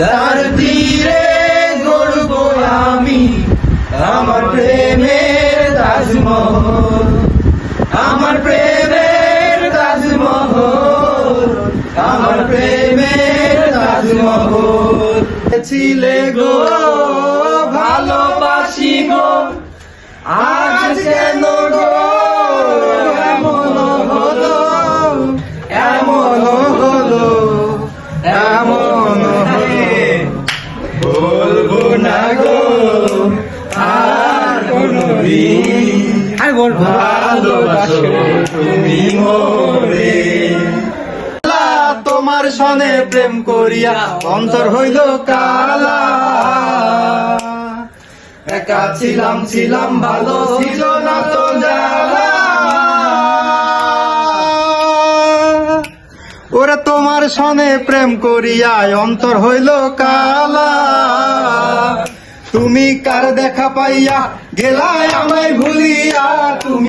তার তীরে গড়ব আমি আমার প্রেমের তাজমহল, আমার প্রেমের তাজমহল। আমার প্রেমের তাজমহল ছিলে গো, ভালোবাসি গো, আজ কেন কোনদিন আর বল ভালোবাসো, তুমি মোরে। তোমার সনে প্রেম করিয়া অন্তর হইল কালা। একা ছিলাম ছিলাম, ভালো ছিল না তো ওরে তোমার সনে প্রেম করিয়া অন্তর হইল কালা। তুমি কার দেখা পাইয়া গেলায় আমায় ভুলিয়া তুমি